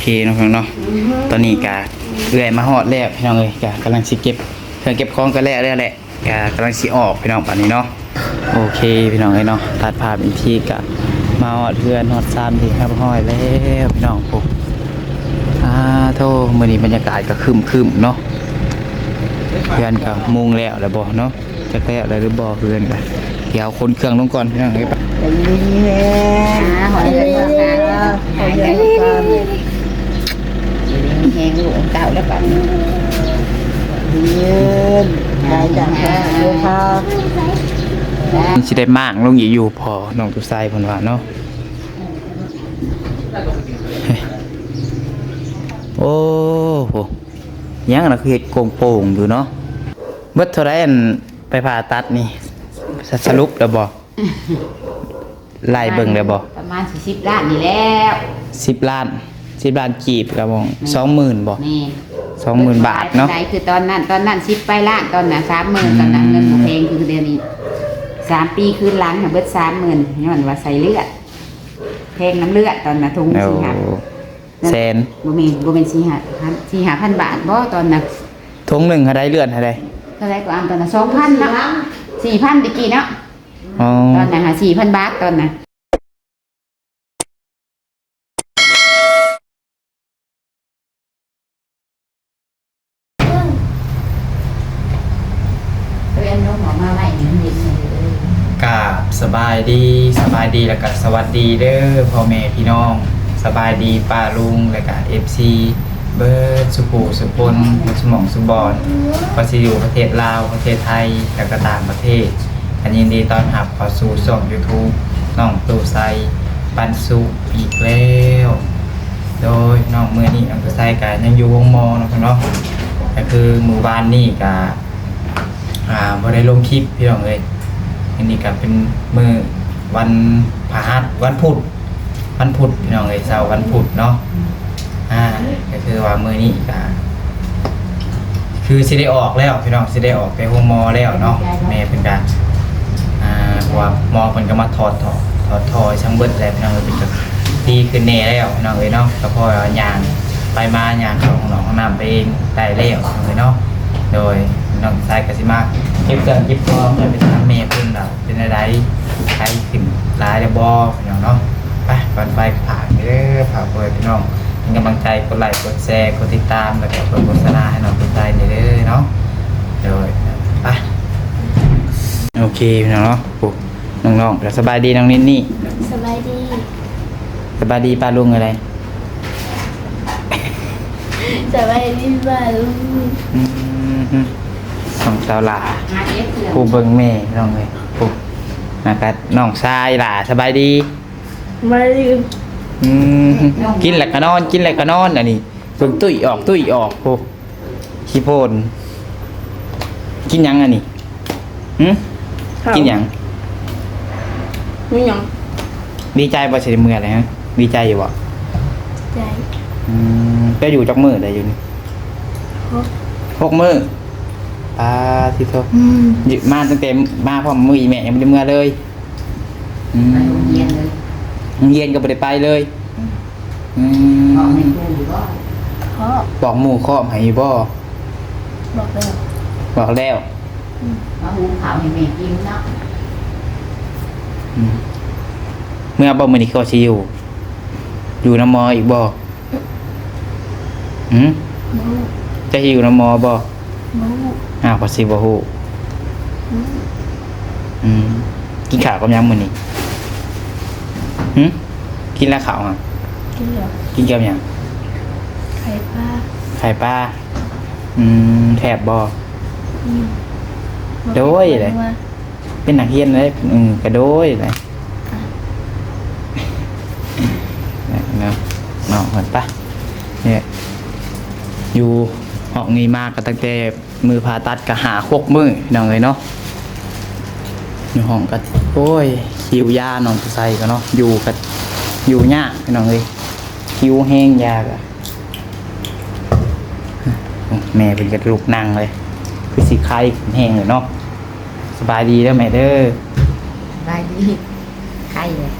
เคเนาะพี่น้องเนาะตอนนี้กะเรื่อยมาฮอดแล้วพี่น้องเอ้ยกะกำลังสิเก็บเครื่องเก็บของกันแล้วแล้วแหละกะกำลังสิออกพี่น้องป่านนี้เนาะโอเคพี่น้องเอ้ยเนาะตัดภาพอีกทีกะมาฮอดเพื่อนฮอดซ้ำทีครับห้อยแล้วพี่น้องผมอ่าโทมื้อนี้บรรยากาศก็ครึมๆเนาะเพื่อนก็มุงแล้วแล้วบ่เนาะจะแล้วแล้วหรือบ่เพื่อนก็เดี๋ยวคนเครื่องลงก่อนพี่น้องเอ้ยไป À, hỏi lên mà hàng hai cái con hèn lụa cạo đó bạn ยืนได้จังค่ะเดี๋ยวค่ะสิได้มากลงอีกอยู่พอน้องตุไซเพิ่นว่าเนาะโอ้โหยังน่ะคือเฮ็ดโกงโป่งอยู่เนาะเบิดเท่าไรอันไปผ่าตัดนี่สสรุปแล้วบ่ไล่เบิ่งแล้วบ่ประมาณสี่สิบล้านนี่แล้ว10ล้าน 10ล้านกีบครับผม20,000บ่แม่20,000บาทเนาะใจคือตอนนั้น ตอนนั้นสิบไปล้านตอนนั้นสามหมื่นตอนนั้นเงินบุเพงคือเดือนนี้สามปีคืนหล้างน่ะเบิดสามหมื่นย้อนว่าใส่เลือดเพงน้ำเลือดตอนน่ะทุงเอาสี่ห้าแสนบ่แม่นบ่แม่นสี่ห้าพันสี่ห้าพันบาทบ่ตอนน่ะทงหนึงเท่าใดเลือดเท่าใดเท่าไหรก็อ่านตอนน่ะสองพันเนาะสี่พันตะกี้เนาะอ๋อตอนนั้นหาสี่พันบาทตอนน่ะเรียนนกหมอมาไว้หนึ่งเย็นเลย กราบ สบายดีสบายดีแล้วก็สวัสดีเด้อพ่อแม่พี่น้อง สบายดีป้าลุงแล้วก็ FC เบิร์ดสุภูสุพลสมองสุบอนก็สิอยู่ประเทศลาวประเทศไทยแล้วก็ต่างประเทศอันยินดีต้อนรับข้าสู่ช่อง YouTube น้องตูไซปันสุอีกแล้ว โดยน้องมือนี้อังกฤษไซก็ยังอยู่วงมอเนะครับเนาะก็คือหมู่บ้านนี่ก็อ่าบ่ได้ลงคลิปพี่น้องเอ้ย อันนี้ก็เป็นมือวันพฤหัสวันพุธวันพุธพี่น้องเอ้ยเสาร์วันพุธเนาะอ่าก็คือว่ามือนี้ก็คือสิได้ออกแล้วพี่น้องสิได้ออกไปโฮมมอแล้วเนาะแม่เป็นการอ่าเพราะว่ามอเพิ่นก็มาถอดถอดถอดถอยช่างเบิดแล้วพี่น้องเอ้ยเป็นก็ดีขึ้นแน่แล้วพี่น้องเอ้ยเนาะก็พอย่างไปมาย่างเข้าห้องน้องน้ำไปเองได้แล้วพี่น้องเอ้ยเนาะโดย น้องชายกสิมาเก็บเกินเก็บพร้อมจะไปทำเมย์เพิ่นเราเป็นอะไรใครขึ้นลายเดบอพี่น้องเนาะไปก่อนไปผ่านเด้อผ่านเปิดพี่น้องเป็นกำลังใจกดไลค์กดแชร์กดติดตามแล้วก็กดโฆษณาให้น้องติดใจเด้อเนาะโดยไปโอเคพี่น้องเนาะปุ๊บน้องๆแล้วสบายดีน้องนิดนี่สบายดีสบายดีป้าลุงอะไรสบายดีบ้าลุง อืมของสาวหลามาเอฟเถื่อนผู้เบิ่งแม่น้องเลยผู้นะครับน้องชายล่ะสบายดีมาลืมอืมกินแล้วก็นอน กินแล้วก็นอนอันนี้เบิ่งตุ้ยออกตุ้ยออกผู้ขี้โพนกินหยังอันนี้หืกินหยังมีหยังดีใจบ่สิได้มื้ออะไรฮะดีใจอยู่บ่ใจอืมก็อยู่จักมื้อได้อยู่นี่ฮะหกมื้อ อ่าสิโทอืมอยู่มาตั้งแต่มาพร้อมมื้ออีแม่ยังบ่ได้มื้อเลยอืมไปโรงเรียนเลยโรงเรียนก็บ่ได้ไปเลยอืมพ่อแม่ครูอยู่บ่พ่อบอกหมู่ข้อมให้อยู่บ่บอกแล้วบอกแล้วมาหุงข้าวให้แม่กินเนาะอืมเมื่อบ่มื้อนี้เขาสิอยู่อยู่น้ำมออีกบ่หืมมูจะสิอยู่น้ำมอบ่มู อ้าวก็สิบ่ฮู้มูอืมกินข้าวกับหยังมื้อนี้หึกินแล้วข้าวอะกินเหรอกินกับหยังไข่ปลาไข่ปลาอืมแทบบ่อืมโดยเลยว่าเป็นนักเรียนเลยอืมกระโดยเลยเนาะเนาะเหมือนปะเนี่ยอยู่ ห้องนี้มากก็ตั้งแต่มือผ่าตัดก็หาคกมือพี่น้องเลยเนาะอยู่ห้องก็โอ้ยคิวยาน้องใส่ก็เนาะอยู่ก็อยู่ยากพี่น้องเลยคิวแห้งยากอะแม่เป็นกระลุกนั่งเลยคือสีไข้แห้งเลยเนาะสบายดีแล้วแม่เด้อได้ดีไข่เลย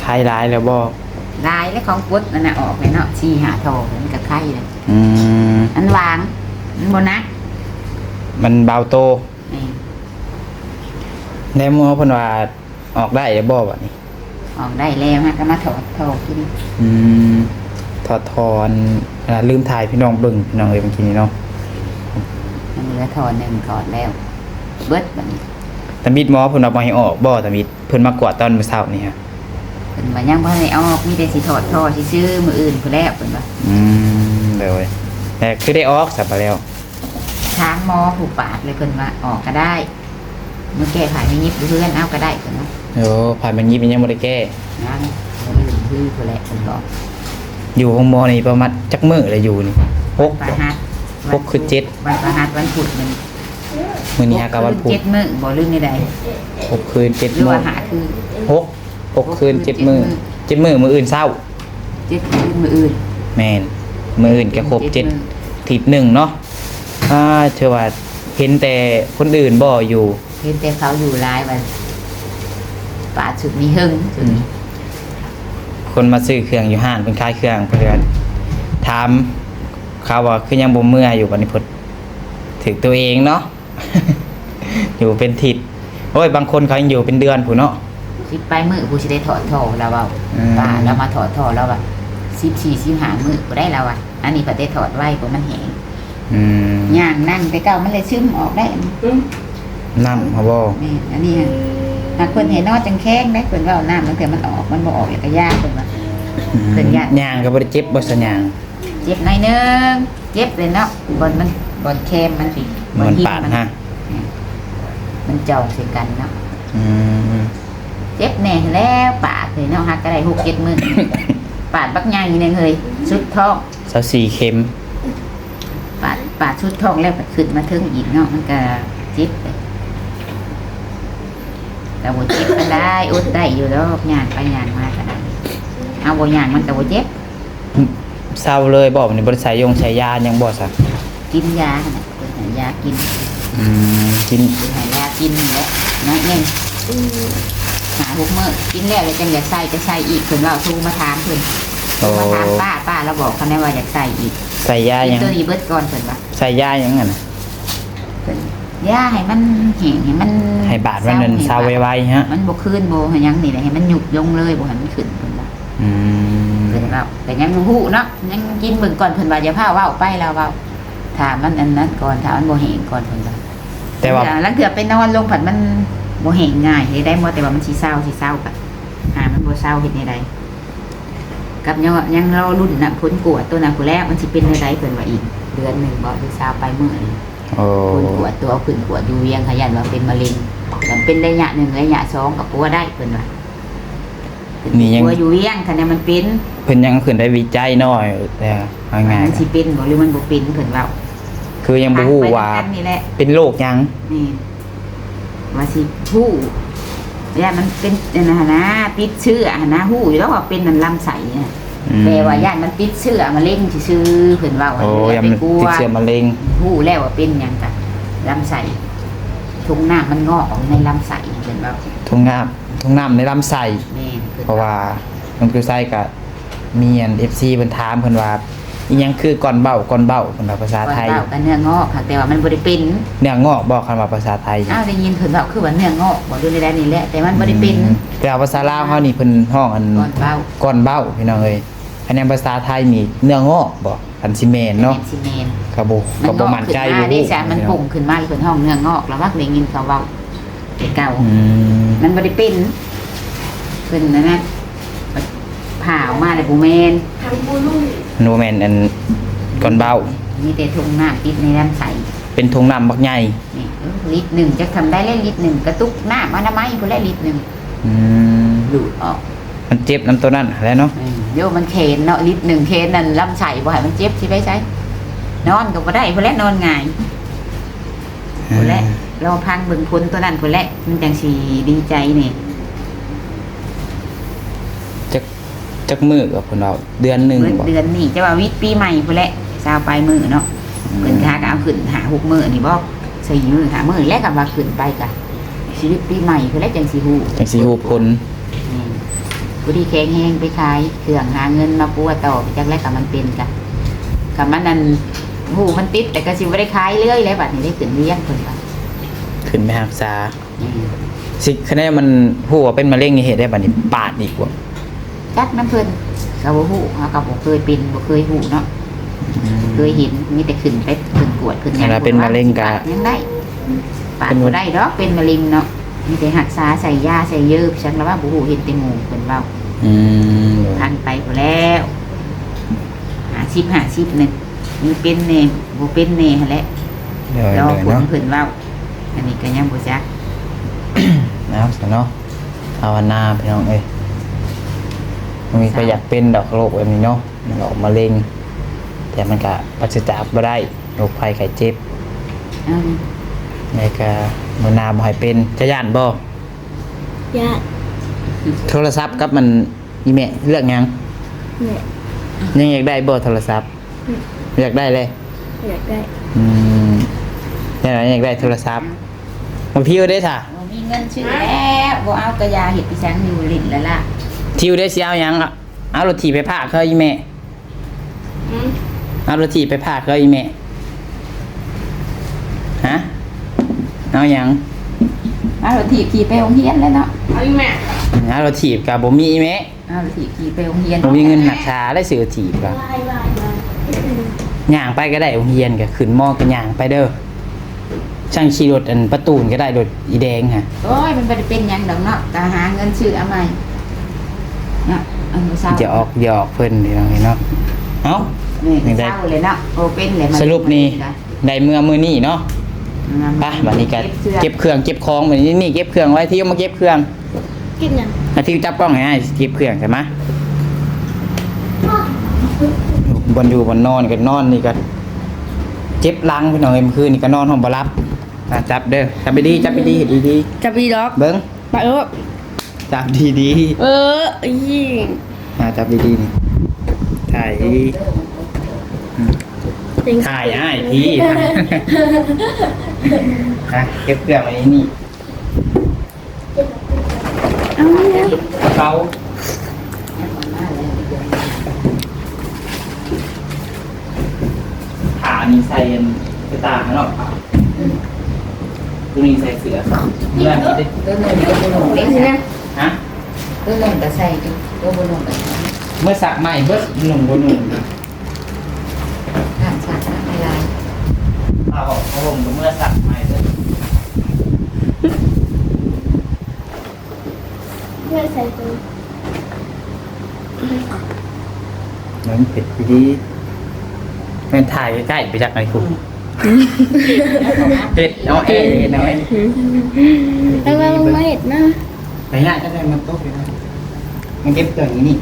ไข้ร้ายแล้วบ่ไลายและของกุดนั่นน่ะออกเลยเนาะชีหาทองมันกับไข่เลยอืมอันวางมันบนักมันเบาโตนี่แน่หมอเพิ่นว่าออกได้หรือบ่บัดนี้ ออกได้แล้วฮะก็มาถอดทองกินอืมถอดทอนอ่าลืมถ่ายพี่น้องเบิ่งพี่น้องเอ้ยเมื่อกี้นี้เนาะมันเหลือทอนหนึ่งก่อนแล้ว เบิดแบบนี้ตามิดหมอเพิ่นเอามาให้ออกบ่ตามิดเพิ่นมากวาดตอนมื้อเช้านี่ฮะ เป็นว่ายังพ่ได้ออกมีแต่สิถอดทอสิซื้อมืออื่นผู้แล้วเป็นว่าอืมเดี๋ยวเว้ยแต่คือได้ออกสับไปแล้วทางหมอผูกปากเลยเพิ่นว่าออกก็ได้เมื่อแก้ไขไม่ยิบเพื่อนเอาก็ได้เพิ่นว่าโอ้ผ่านมันยิบมันยังบ่ได้แก้ยังมืออื่นคือผู้แล้วเพิ่นบอกอยู่ห้องหมอนี่ประมาณจักมื้อเลยอยู่นี่หกประหัสหกคือเจ็ดวันประหัสวันพุธมันมื้อนี้ฮะก็วันพุธเจ็ดมื้อบ่ลืมไม่ได้หกคืนเจ็ดหรือมื้อว่าหาคือหก หกคืนเจ็ดมื้อเจ็ดมื้อมื้ออื่นเช้าเจ็ดคืนมื้ออื่นแม่นมื้ออื่นก็ครบเจ็ดมื้อทิศหนึ่งเนาะอ่าเชื่อว่าเห็นแต่คนอื่นบ่อยู่ เห็นแต่เขาอยู่หลายวันป่าสุดมีหึงสุดนี้คนมาซื้อเครื่องอยู่ห้านเป็นขายเครื่องเพื่อนถามเขาว่าคือยังบ่เมื่ออยู่บัดนี้เพดถึงตัวเองเนาะอยู่เป็นทิศโอ้ยบางคนเขายังอยู่เป็นเดือนผู้เนาะ สิไปมื้อผู้สิได้ถอดทอแล้วเว้าอืม ป่าแล้วมาถอดทอแล้วว่า14 15มื้อบ่ได้แล้วอะอันนี้เพิ่นได้ถอดไว้เพราะมันแห้งอืมย่างนั่งแต่เก่ามันเลยซึมออกได้อันนี้น้ำเขาบ่แม่นอันนี้อะหากเพิ่นเห็นนอจังแข้งได้เพิ่นว่าเอาน้ำมันเถื่อมันออกมันบ่ออกอย่างก็ยากเพิ่นว่าเป็นญาติย่างก็บ่ได้เจ็บบ่สัญญาง เจ็บหน่อยนึงเจ็บเลยเนาะบนมันบนแคมมันสิมันหิ้ปาดฮะ มันจองใส่กันเนาะอืม เจ็บแน่แล้วปาดเลยเนาะฮักก็ได้หกเจ็ดหมื่นปาดบักใหญ่หนึงเลยชุดทองเสาสี่เข็มปาดปาดชุดทองแล้วก็ขึ้นมาถึงอีกเนาะมันก็เจ็บเลยแต่บ่เจ็บก็ได้อดได้อยู่ดอกย่างไปย่างมาก็ได้เอาบ่ย่างมันก็บ่เจ็บเศร้าเลยบ่นี่บ่ได้ใส่ยงใส่ยาหยังบ่ซะกินยาน่ะเพิ่นให้ยากินอืมกินเพิ่นให้ยากินนี่แหละน้อยเอง หาหกมื้อกินแล้วแล้วจังอยากใส่จะใส่อีกเพิ่นว่าโทรมาถามเพิ่นโทรโอ้มาถามป้าป้าแล้วบอกเขาแน่ว่าอยากใส่อีกใส่ยาหกิยันงตัวนี้เบิดก่อนเพิ่นว่าใส่ยาหยังอะนะเพิ่นยาให้มันแห้งให้มันให้บาดมันนั่นเศร้าไวๆฮะ มันบ่คืนบ่ให้หยังนี่แหละให้มันหยุบลงเลยบ่ให้มันขึ้นเพิ่นว่าอืมเพิ่นว่าแต่ยังบ่ฮู้เนาะยังกินเบิ่งก่อนเพิ่นว่าอย่าพาเว้าไปแล้วเว้าถามมันอันนั้นก่อนถามมันบ่แห้งก่อนเพิ่นว่าแต่ว่าแล้วเกือไปนอนลงผัดมัน บ่แห้งง่ายเฮ็ดได้บ่แต่ว่ามันสิเศร้าสิเศร้ากันหามันบ่เศร้าเฮ็ดในใดกับยังยังรอรุ่นน่ะผลกวดตัวน่ะผู้แรกมันสิเป็นในใดเพิ่นว่าอีก เดือนหนึงบ่หรือเศร้าไปมื้อหนึ่งโอ้ผลกวดตัวเอาขึ้นกวดอยู่เวียงขยันว่าเป็นมะเร็งแต่เป็นระยะหนึ่งระยะสองก็ปัวได้เพิ่นว่านี่ยังปัวอยู่เวียงคันนี้มันเป็นเพิ่นยังขึ้นได้วิจัยน้อยแต่เอาง่ายมันสิเป็นบ่หรือมันบ่เป็นเพิ่นว่าๆคือยังบ่ฮู้ว่าทงไปด้วยกันนี่แหละเป็นโรคหยังนี่ ว่าสิฮู้ย่ามันเป็นอันนะนะติดเชื้อหั่นนะฮู้อยู่แล้วว่าเป็นนันลำไส้น่ะอืมแต่ว่าย่านมันติดเชื้อมะเร็งซื่อๆเพิ่นว่าว่าโอ้อย่ยังไปมันกลัวติดเชื้อมะเร็งฮู้แล้วว่าเป็นหยังกะลำไส้ทุงหน้ามันงอกออกในลำไส้เพิ่นว่าทุ่งน้ำทุ่งน้ำในลำไส้แม่นเพิ่นเพราะว่าน้องคือไส้ก็มีอัน FC เพิ่นถามเพิ่นว่า อีหยังคือก่อนเบ้าก่อนเบ้าเพิ่นว่าภาษาก่อนไทยเบากันเนื้องอกค่ะแต่ว่ามันบ่ได้เป็นเนื้องอกบอกคันว่าภาษาไทยอ้าวได้ยินเพิ่นว่าคือว่าเนื้องอกบ่ดูในได้นี่แหละแต่มันบ่ได้เป็น อืมแต่ว่าภาษาลาวเฮานี่เพิ่นห้องอันก่อนเบาก่อนเบ้าพี่น้องเอ้ยอันนี้ภาษาไทยมีเนื้องอกบ่อันสิแม่นเนาะป็ซีเมนก็บ่มัก็นงบ่อกมั่นขึ้นใจมาบ่ได้ฮู้จ้ะมันปุ่งขึ้นมาเลยเพิ่นห้องเนื้องอกแล้วว่าได้ยินเขาเว้าแต่เก่า อืมมันบ่ได้เป็นเพิ่นนั่นนะ ผ่าออกมาได้บ่แม่นโนแม่นอันก่อนเบ้ามีแต่ทุ่งน้ำติดในลำไส้เป็นทุ่งน้ำบักใหญ่นี่เออลิตรหนึ่งจะทำได้เล่นลิตรหนึ่งกระตุกน้ำอนามัยพุ่นละลิตรหนึ่งอืมดูดออกมันเจ็บน้ำตัวนั้นแหล้วเนาะโยมันเคนเนาะลิตรหนึ่งเคนนั่นลำไส้บ่ให้มันเจ็บสิไปใช้นอนก็บ่ได้พุ่นละนอนง่ายพุ่นละรอพังเบิ่งพ้นตัวนั้นพุ่นละมันจังสิดีใจนี่ จัก จักมื้อกับเพิ่นเอาเดือนหนึงเบิดบ่เดือนนี้จะว่าวิทย์ปีใหม่พุ่นละสาวปลายมือเนาะเพิ่นค้าก็เอาขึ้นหาหกมื้อนี่บ่สี่มื้อหามื้อแล้วก็ว่าขึ้นไปกะชีวิตปีใหม่พุ่นละจังสิฮู้จังสิฮู้ผลนี่ผู้ที่แข็งแห้งไปขายเครื่องหาเงินมาปัวต่อไปจากแรกกับมันเป็นกะกับมันนั่นหูมันติดแต่ก็สิบ่ได้ขายเรื่อยแล้วบัดนี้ได้ขึ้นเลี้ยงเพิ่นว่าขึ้นไปรักษาสิคะแนนมันหัวาเป็นมะเร็งนี่เหตุได้บัดนี้ปาดอีกว่า จักน้ำเพิ่นก็บ่ฮู้เฮาก็บ่เคยเป็นบ่เคยฮู้เนาะเคยเห็นมีแต่ขึ้นไปขึ้นกวดขึ้นหเวลาเป็นมะเร็งกะยังได้ปาดเป็นบ่ได้ดอกเป็นมะเร็งเนาะมีแต่รักษาใส่ยาใส่เยิบฉันแล้วว่าบ่ฮู้เห็นแต่หมู่เพิ่นเว้าอืมพันไปพอแล้วหาชิบหาชิบหนึ่งมีเป็นเน่บ่เป็นเน่หั่นแหละเดี๋ยวรอเดี๋ยวผลเนาะเพิ่นเว้าอันนี้ก็ยังบ่จักนะครับสเนาะภาวนาพี่น้องเอ้ย มันมีก็อยากเป็นดอกโรคแบบนี้เนาะมันออกมะเร็ง แต่มันก็ปราศจากบ่ได้โรคภัยไข้เจ็บอืมในก็มือหนาบ่ให้เป็นจะย่านบ่ญาติโทรศัพท์กับมันอีแม่เลือกหยังเนี่ยยังอยากได้บ่โทรศัพท์ อยากได้เลยอยากได้อืมยังไงอยากได้โทรศัพท์มาพิวได้ค่ะบ่มีเงินชื่อแล้วบ่เอากระยาเฮ็ดพี่ช้างอยู่ลิ้นแล้วล่ะ ทิวได้สิเอาหยังอะเอารถถีบไปพากเขาอีแม่เอารถถีบไปพากเขาอีแม่ฮะเอาหยังเอารถถีบขี่ไปโรงเรียนแล้วเนาะเอาอีแม่เอารถถีบกับบ่มีอีแม่เอารถถีบขี่ไปโรงเรียนบ่มีเงินหักษาได้ซื้อถีบกับวายวายวายย่างไปก็ได้โรงเรียนก็ขึ้นมอก็ย่างไปเด้อช่างขี่รถอันประตูนก็ได้รถอีแดงค่ะโอ้ยมันบ่ได้เป็นหยังดอกเนาะก็หาเงินซื้อเอาใหม่เนาะอันบ่เศร้าจะออกหยอกเพิ่นนี่เนาะเนาะเอ้า นี่เศร้าเลยเนาะโอ้เป็นเลยมันสรุปนี่ได้เมื่อมือนี่เนาะมันไปวันนี้ก็สื้อเก็บเครื่องเก็บของวันนี้นี่เก็บเครื่องไว้ที่เอามาเก็บเครื่องกินยังอาที่จับกล้องให้ได้เก็บเครื่องใช่ไหมบนอยู่บนนอนก็นอนนี่ก็เจ็บหลังพี่น้องเอ็มอคืนนี่ก็นอนห้องบ่รับอะจับเด้อจับไปดีจับไปดีเฮ็ดดีจับดีด็อกๆเบิ้งไปเออ จับดีดีเออยี่ๆอะจับดีดีๆนี่ถ่ายดีถ่ายอ้ายพี่ฮะเก็บเครื่องไว้นี่เอาเนี่ยเขาขานี่ใส่กระตาข้างนอกขาตัวนี้ใส่เสือเมื่อนี้ได้ตัวหนึ่งตัวหนึ่งเล็กนี่นะ นะฮะตัวหนึ่งก็ใส่ตัวบนหนึ่งก็ใส่เมื่อสักใหม่เบิดหนุ่มบนหนุ่มข้างฉากข้างลายเอาออกเขาผมเมื่อสักใหม่เบิดเพื่อใส่ตัวมันเป็ดดีเป็นถ่ายใกล้ๆไปจากไหนคุณเป็ดเอาเอ๋น้อยแล้วก็ไม่เห็นนะไปง่ายก็ได้มันโต๊ะไปได้ มันเก็บเครื่องอย่างนี้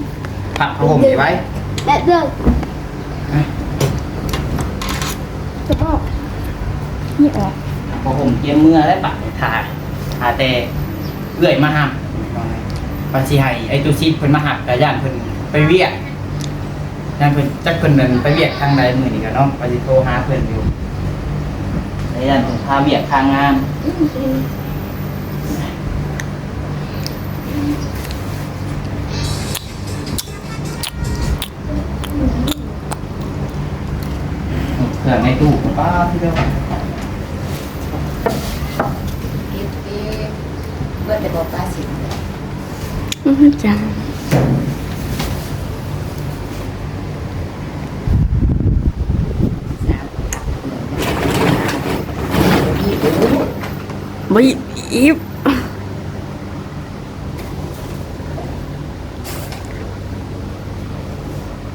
ผักผ้าห่มไว้และเลือกจะบอกนี่ออกพอผมเกียมเมื่อได้ปะถ่ายถ่ายแต่เอื่อยมาหับปาชิไฮไอตูซีเพิ่นมาหับแต่ย่านเพิ่นไปเวียกย่านเพิ่นจักเพิ่นนั่นไปเวียกทางใดมื้อนี้ก็เนาะปาสิโทรหาเพิ่นอยู่แต่ย่านเพิ่นพาเวียกทางงาน เครื่องในตู้ป้าพี่เด้อเก็บเก็บเบิดแต่บอกป้าสิจังสาวขับพี่ดูไม่อีฟ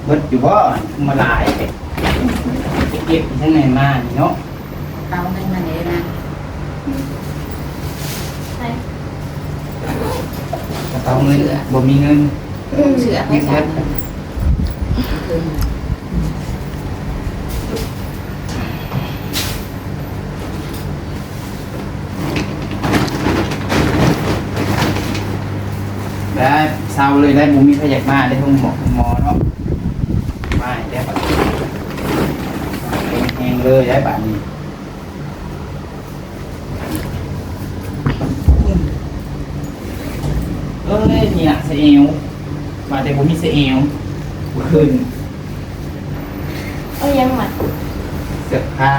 เบิดอยู่บ่มาหลายเก็บทั้งในมานี่เนาะเอาเงินมาเลยนะใส่กระเป๋าเงินบ่มีเงินเสือให้สามคืนได้เศร้าเลยได้บุมีพยากมาได้ทุ่งหมอหมอเนาะไม่ได้บัดแห้ง เลยได้บัดนี้เอ้ยนี่น่ะเสียวมาแต่ผมมีเสียเอวขึ้นเอายังหมัดเสือกผ้า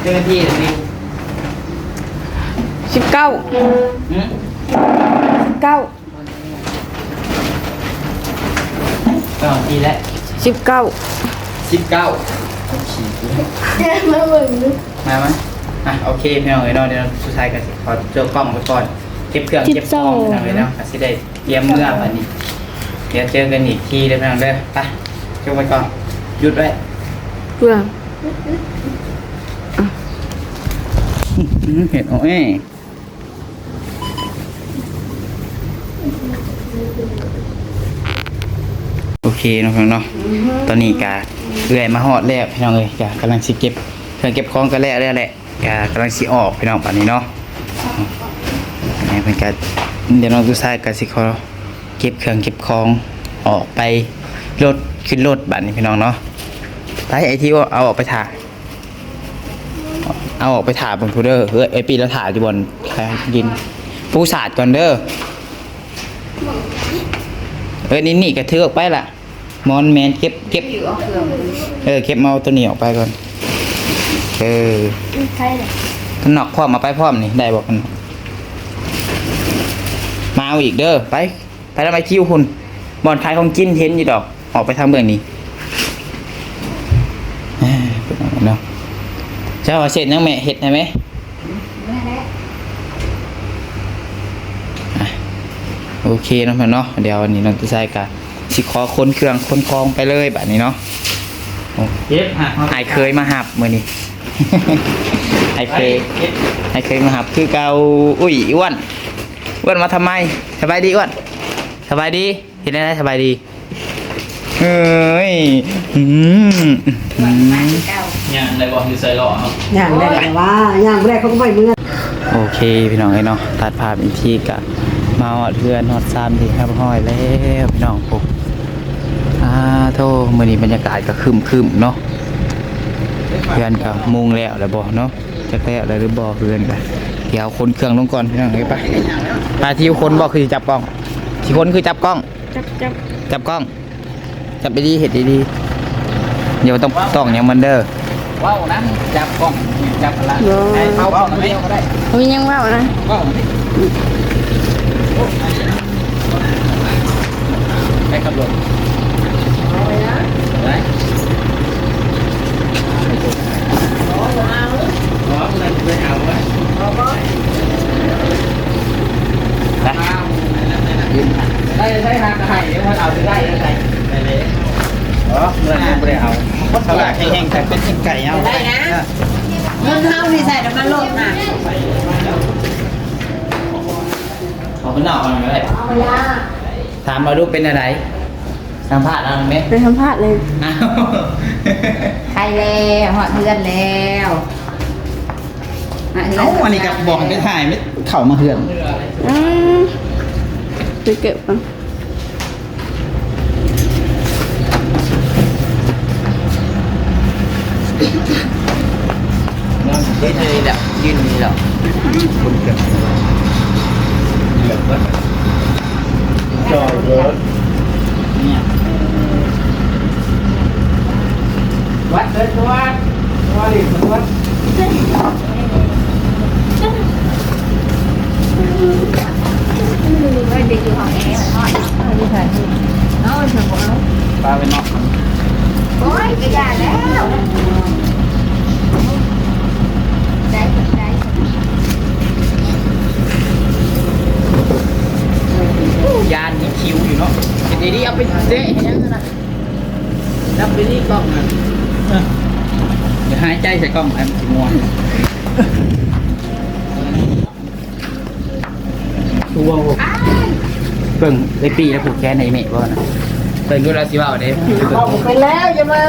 เจ้าหน้าที่ดิสิบเก้าหืมเก้า เก้าทีแล้วสิบเก้าสิบเก้ามาเบิ่งมาไหมอะโอเคพี่น้องเอ๋ยเนาะเดี๋ยวสุดท้ายก็สิขอเจอกล้องไปก่อนเก็บเครื่องเก็บของพี่น้องเอ๋ยเนาะอาจสิได้เตรียมเมื่อวันนี้เดี๋ยวเจอกันอีกทีเด้อพี่น้องเด้อไปเจอไปก่อนหยุดไว้เพื่ออืมเห็ดโอ้ย โอเคเนาะพี่น้องเนาะตอนนี้กะเอื่อยมาฮอดแล้วพี่น้องเอ้ยกะกำลังสิเก็บเครื่องเก็บของกันแล้วแล้วแหละกะกำลังสิออกพี่น้องป่านนี้เนาะนี่เป็นกะเดี๋ยวน้องตุซายกะสิขอเก็บเครื่องเก็บของออกไปรถขึ้นรถบัดนี้พี่น้องเนาะไปไอที่ว่าเอาออกไปถ่ายเอาออกไปถ่ายบนพูเดอร์เฮ้ยไอปีแล้วถ่ายที่บนใครกินปูสาดก่อนเด้อ ออนี่นี่กระเทือออกไปละมอนแมนเก็บเก็บ อยู่เอาเครื่องเออเก็บมาเอาตัวนี้ออกไปก่อน เออใครเนี่ยขนอกพร้อมมาไปพร้อมนี่ได้บอกกันมาเอาอีกเด้อไป ไปทำไมคิวคุณบอลขายของกินเห็นอยู่ดอก ออกไปทางเบื้องนี้เอ้ยเนอะไรเนาะเจ้าเสร็จยังแม่เห็ดได้ไหม โอเคเนาะเพื่อนเนาะเดี๋ยววันนี้น้องตุ้ยไส้กะสิขอค้นเครื่องค้นคลองไปเลยแบบนี้เนาะเย็บหักไอเคยมาหับมือนี้ไอเคยไอเคยมาหับคือเกาอุ้ยอ้วนอ้วนมาทำไมสบายดีอ้วนสบายดีเห็นได้สบายดีเอ้ยอืมอืมเก้ายังได้บอกอยู่ใส่หล่อเนาะอย่างแรกแต่ว่าอย่างแรกเขาก็ไปเมื่อโอเคพี่น้องไอ้เนาะตัดภาพอีกทีกะ มาหอดเพื่อนหอดซามทีครับห้อยแล้วพี่น้องผมอ่าโทมื่อนี้บรรยากาศก็ครึมคึมๆเนาะเพื่อนก็มุงแล้วแล้วบ่เนาะจะแล้วแล้วหรือบ่เพื่อนกันเดี๋ยวคนเครื่องลงก่อนพี่น้องเอ้ยไปไปที่คนบ่คือสิจับกล้อง ที่คนคือจับกล้อง จับจับจับกล้อง จับไปดีเห็ดดีๆเดี๋ยวต้องต้องอย่างมันเด้อว้าวนะจับกล้องจับอะไรให้เขาเอาไม่ก็ได้มียังว่าวนะว้าว ไปขับรถไปอ๋อไปเอาไว้ได้ได้ทางไข่เดี๋ยวมันเอาไปได้ยังไงได้ ขาอยากให้แห้งแต่เป็นไก่เอาได้นะเงินเท่าที่ใส่น้ำมันลดน่ะเอาไปนอกมันก็ได้ถามมาดูเป็นอะไรสัมภาษณ์เอาไหมไปสัมภาษณ์เลยอ้าวใครแล้วหอดเพื่อนแล้วมาเฮืเอ้าอันนี้กับบอกให้ไปถ่ายไม่เข่ามาเหือนอืมไปเก็บกันยืนนี่แหละยืนนี่แหละคุณเก็บ เหลือก็จอยรถเนี่ยวัดเดินวัดวัดดิวัด เฮ้ ยเด็กอยู่ห้องแอร์หอดเอาไปใส่เอาไปใส่ของเอาปลาไปนอกโอ้ยก็ยาแล้วได้ได้ยานมีคิวอยู่เนาะเห็นดีๆเอาไปเจ๊เห็นยังนะรับไปนี่กล้องนะเออเดี๋ยวหายใจใส่กล้องให้มันสิม่วงชัวร์เบิ่งได้ปีแล้วผูกแขนในเมฆบ่นะเบิ่งดูแลสิว่าเอาเด้ไปแล้วอย่ามา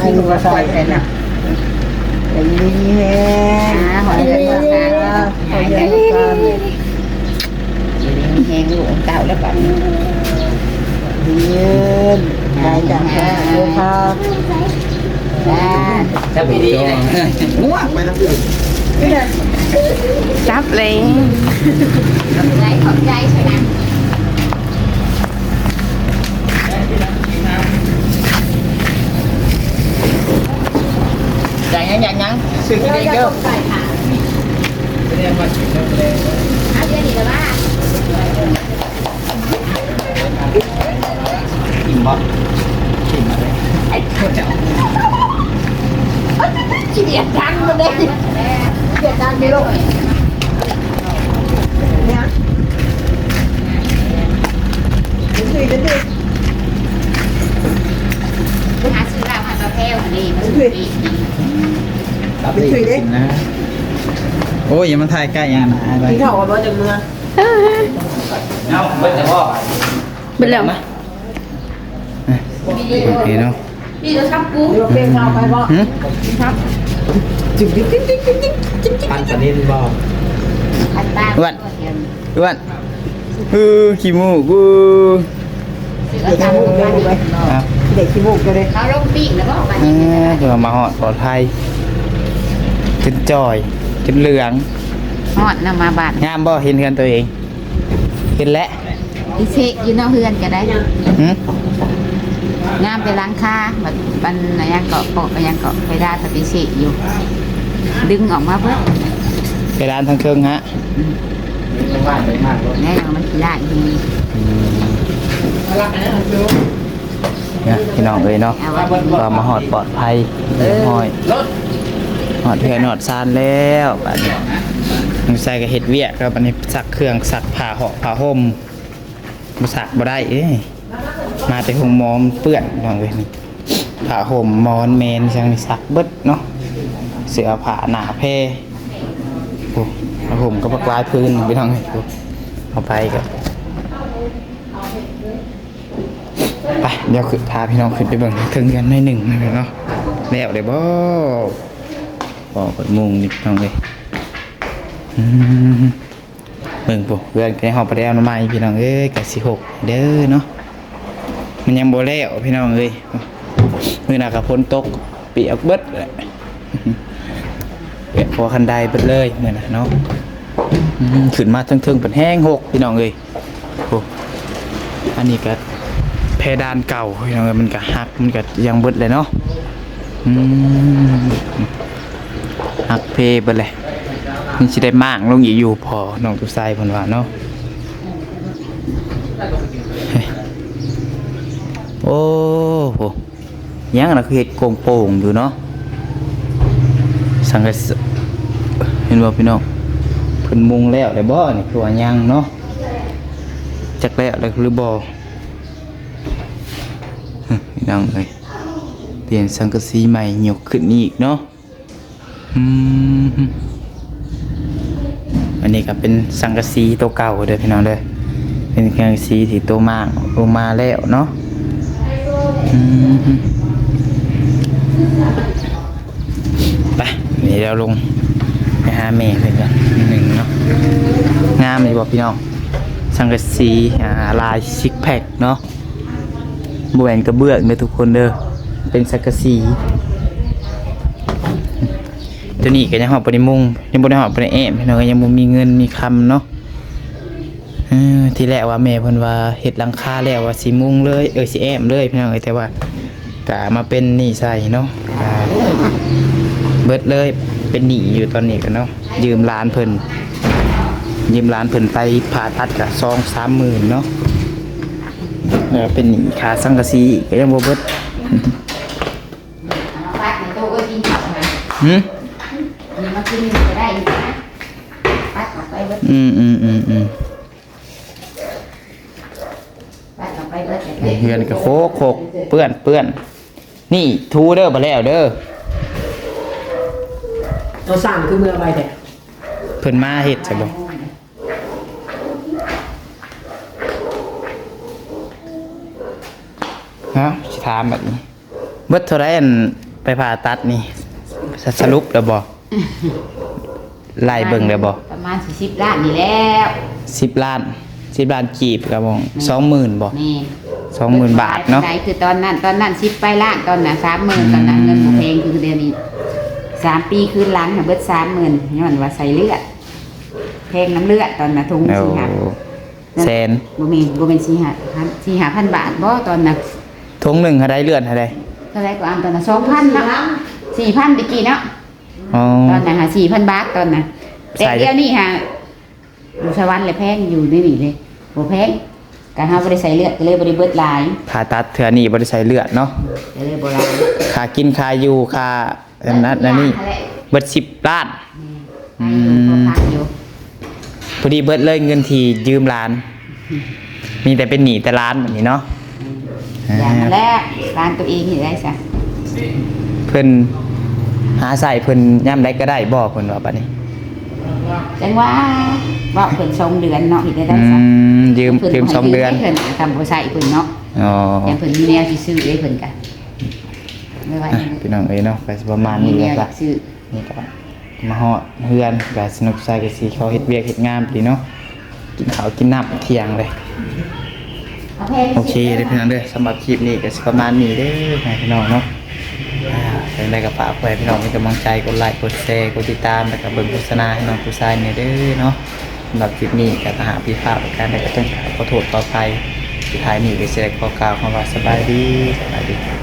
ไอ้ลูกมาใส่กันนะไอ้นี่แฮอ่าหอยเดือนละค่ะหายใจกัน แหงลูกเก่าแล้วก่อนยืนได้จังแค่เดียวครับจ้าจะไปดีเลยง่วงไปทั้งคืนนี่นะจับเลยใจขอบใจใช่ไหมอย่างยังอย่างยังซื้อกินเองเด้อ ใส่ค่ะ เรียกว่ากินเด้อเลย เอาเดี๋ยวนี้เลยว่า กิน บ่กิมาเลยขี้เดียดังมาเลยเดียดังไม่รู้เนี่ยดูสิดูสิหาซื้อเหล้าหาปลาแพรวนี่มันดีตับเลยกินนะโอ้ยอย่ามาถ่ายใกล้ยังนะอะไรพี่เขาเอารถจากเมืองเอ้ยเอ้าเบิดแต่พ่อเบิดแล้วนะ โอเคเนาะนี่เราทำกุ้งเดี๋ยวเป็นเขาไปบอกหึครับจุดจิ๊กจิ๊กจิ๊กจิ๊กจิ๊กจิ๊กจิ๊กปันปลานินบ่ผัดตาอ้วนอ้วนอือขี้มูกอือซื้อเด็กขี้ตามมูกกัเลยนไปครับเด็กขี้มูกเลยเขาลงปีกแล้วก็ไปเออเดี๋ยวมาหอดปลอดภัยจนจอยจนเหลืองฮอดนำมาบาดงามบ่เห็นกันตัวเองเห็นแล้วอีเชกอยู่นอกเฮือนก็ได้หึ งามไปล้างค่าแบบมันอะไรยังเกาะเกาะไปยังเกาะไปได้สติเชกอยู่ ดึงออกมาเพื่อไปร้านทางเครื่องฮะแน่นอนมันคือได้ดีเนี่ยพี่น้องเลยเนาะเอาไว้ก็มาหอดปลอดภัยเรียบร้อยหอดเพื่อนหอดซานแล้วบัดนี้มึงใส่กับเห็ดเวียกครับบัดนี้สักเครื่องสักผ้าหอกผ้าห่มมาสักบ่ได้เอ้ย มาแต่หงมอมเปื้อนน้องเลยนี่ผ้าห่มมอนเมนช่างสักเบิดเนาะเสื้อผ้าหนาแพรโอ้ผ้าห่มก็ปักลายพื้นพี่น้องเลยเอาไปกับไปเดี๋ยวขึ้นพาพี่น้องขึ้นไปเบิ่งถึงกันหน่อยหนึ่งนะเนาะแล้วเดี๋ยวบ่บอกกดมุงนิดน้องเลยอืมเบิ่งปุ๊บเพื่อนไปหอบไปแล้วน้ำไม้พี่น้องเอ้ยกับสิหกเด้อเนาะ มันยังบ่แล้วพี่น้องเอ้ยมื้อหน้ากับฝนตกเปียกเบิดแหละเปียกพอคันไดเบิดเลยเมื้อน่ะเนาะอืมขึ้นมาเทิงๆเป็นแห้งหกพี่น้องเอ้ยโอ้อันนี้ก็เพดานเก่าพี่น้องเอ้ยมันก็หักมันก็ยังเบิดเลยเนาะหักเพเบิดเลยมันสิได้มากลงอีกอยู่พอน้องตุไซเพิ่นว่าเนาะเฮ้ย โอ้โหยังน่ะคือเฮ็ดโกงโป่งอยู่เนาะสังกะสเห็นบ่พี่น้องเพิ่นมุงแล้วได้บ่นี่คือว่ายังเนาะจักแล้วแล้วหรือบ่พี่น้องเอ้ยเปลี่ยนสังกะสีใหม่ยกขึ้นอีกเนาะอืมอันนี้ก็เป็นสังกะสีตัวเก่าเด้อพี่น้องเด้อเป็นสังกะสีที่ตัวมากลงมาแล้วเนาะ ไปเดี๋ยวเราลงไปหาแม่เพื่อนกันหนึ่งเนาะงามเลยบอกพี่น้องสังกะสีอ่าลายซิกแพคเนาะบวนกระเบื้องเด้อทุกคนเด้อเป็นสังกะสีตัวนี้ก็ยังหอบไปในมุงยังบ่ได้หอบไปในแอมพี่น้องก็ยังบ่มีเงินมีคำเนาะ ที่แรกว่าแม่เพิ่นว่าเฮ็ดหลังคาแล้วว่าสิมุงเลยเออสิแอมเลยพี่น้องเอ้ยแต่ว่าก็มาเป็นหนี้ใส่เนาะก็เบิดเลยเป็นหนี้อยู่ตอนนี้กันเนาะยืมร้านเพิ่นยืมร้านเพิ่นไปผ่าตัดก็2-3หมื่นเนาะเออเป็นหนีขาสังกะสีก็ยังบ่เบิดปัดในตู้ก็กินข้าวนะหืมนี่มากินก็ได้อีกนะปัดออกไปเบิดอืมอืมอืมอืม ปัดออกไป เบิดแต่นี่เฮือนก็โคกโคกเปื้อนเปื้อนนี่ทูเด้อบ่แล้วเด้อเราสั่งคือเมืองไปแต่เพิ่นมาเฮ็ดใช่บ่ฮะสิถามแบบนี้เบิดเท่าไหร่อันไปผ่าตัดนี่สสรุปแล้วบ่ไล่เบิ่งแล้วบ่ประมาณสี่สิบล้านนี่แล้ว10ล้าน10ล้านกีบครับผม20,000บ่ นี่20,000บาทเนาะใช่คือตอนนั้น ตอนนั้นสิบไปล้านตอนนั้นสามหมื่นตอนนั้นเงินบุเพงคือเดือนนี้สามปีคืนหล้างน่ะเบิดสามหมื่นย้อนว่าใส่เลือดแพงน้ำเลือดตอนน่ะทุงโอ้สี่ห้าแสนบ่แม่นบ่แม่นสี่ห้าพันสี่ห้าพันบาทบ่ตอนน่ะทงหนึ่งเขาได้เลือดเขาได้เท่าไหร่ก็อ่านตอนน่ะสองพันเนาะสี่พันตะกี้เนาะอ๋อตอนน่ะหาสี่พันบาทตอนน่ะแต่ใส่เดี๋ยวนี้ฮะอยู่สวรรค์เลยแพงอยู่ในนี่เลยบ่แพง การเฮาบ่ได้ใส่เลือดก็เลยบ่ได้เบิดหลายผ่าตัดเถื่อนี่บริใส่เลือดเนาะก็เลยบ่หลายค่ากินค่าอยู่ค่าอันนั้นอันนี้เบิดสิบล้านอืมพอพักอยู่พอดีเบิดเลยเงินทียืมล้าน มีแต่เป็นหนี้แต่ล้านแบบนี้เนาะอย่างแรกร้านตัวเองเห็นได้ซะเพิ่นหาใส่เพิ่นย่ำได้ก็ได้บอกเพิ่นว่าบัดนี้ จังว่าว่าเพิ่นสองเดือนเนาะเห็นได้อืได้ซะมยืมยืมสองเดือนเพิ่นทำบ่ใส่เพิ่นเนาะอ๋อแต่เพิ่นมีแนวสิซื้อได้เพิ่นกันไม่ว่าอะพี่น้องเอ้ยเนาะก็สิประมาณมีนี้แนแหละวจ้ะสิซื้อนี่ก็มาฮอดเฮือนก็สนุกใจกับสีเขาเฮ็ดเวียกเฮ็ดงามดีเนาะกินข้าวกินน้ำเที่ยงเลยโอเคเด้อพี่น้องเด้อสำหรับคลิปนี้ก็สิประมาณนี้เด้อให้พี่น้องเนาะ อ่าเป็นได้กับฝากไว้พี่น้องมีกำลังใจกดไลค์กดแชร์กดติดตามแล้วก็เบิ่งโฆษณาให้น้องผู้ชายเนี่ยเด้อเนาะสำหรับคลิปนี้ก็ถ้าหากผิดพลาดประการใดก็ต้องขอโทษต่อไปสุดท้ายนี้ก็สิได้ขอกล่าวคำว่าสบายดีสบายดี